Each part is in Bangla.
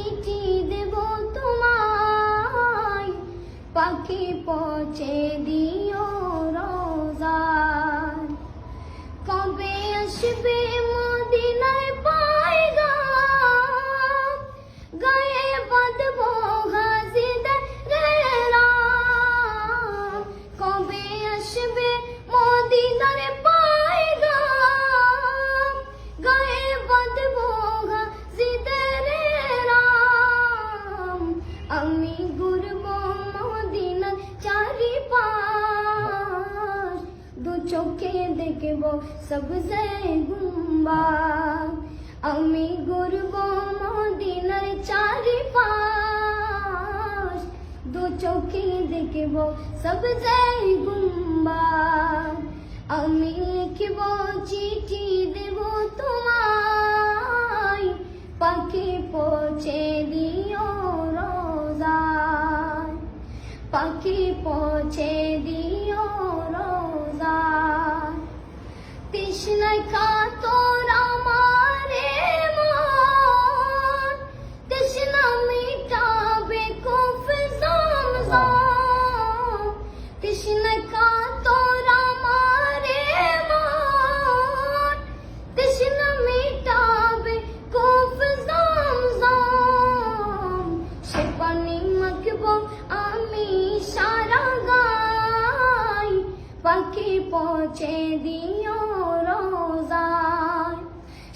চিঠি দেব তোমায়। পাখি পচে দিও চোখে দেখব সবজে গুম্বা আমি ঘুরব মদিনার চারিপাশ দু চোখে দেখব সবজে গুম্বা আমি লিখব চিঠি দেব তোমায় পাখি পৌঁছে দিও রোজায় পাখি পৌঁছে দিও তৃষ্ণায় কাতর আমারে মন। তৃষ্ণা মিটাবে কুফ জমজম। তৃষ্ণায় কাতর আমারে মন। তৃষ্ণা মিটাবে কুফ জমজম। সে পানি মাখব আমি সারা গাই। পাখি পৌঁছে দিও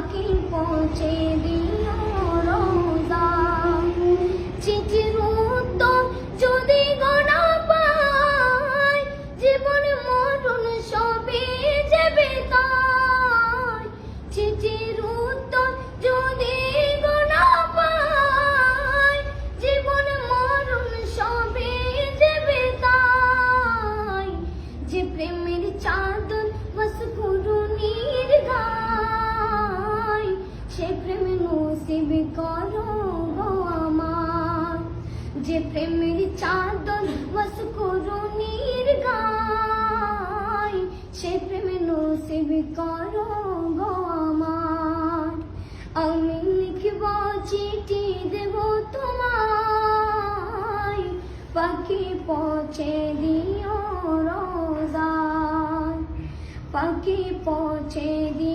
পাখি পৌঁছে দিও। নসিব আমার। যে প্রেমের চাদর বস করুণীর গায়, সে প্রেম নসিব করো আমার। আমি লিখব চিঠি দেব তোমায়, পাখি পৌঁছে দিও রোজায়। পাখি পৌঁছে দিও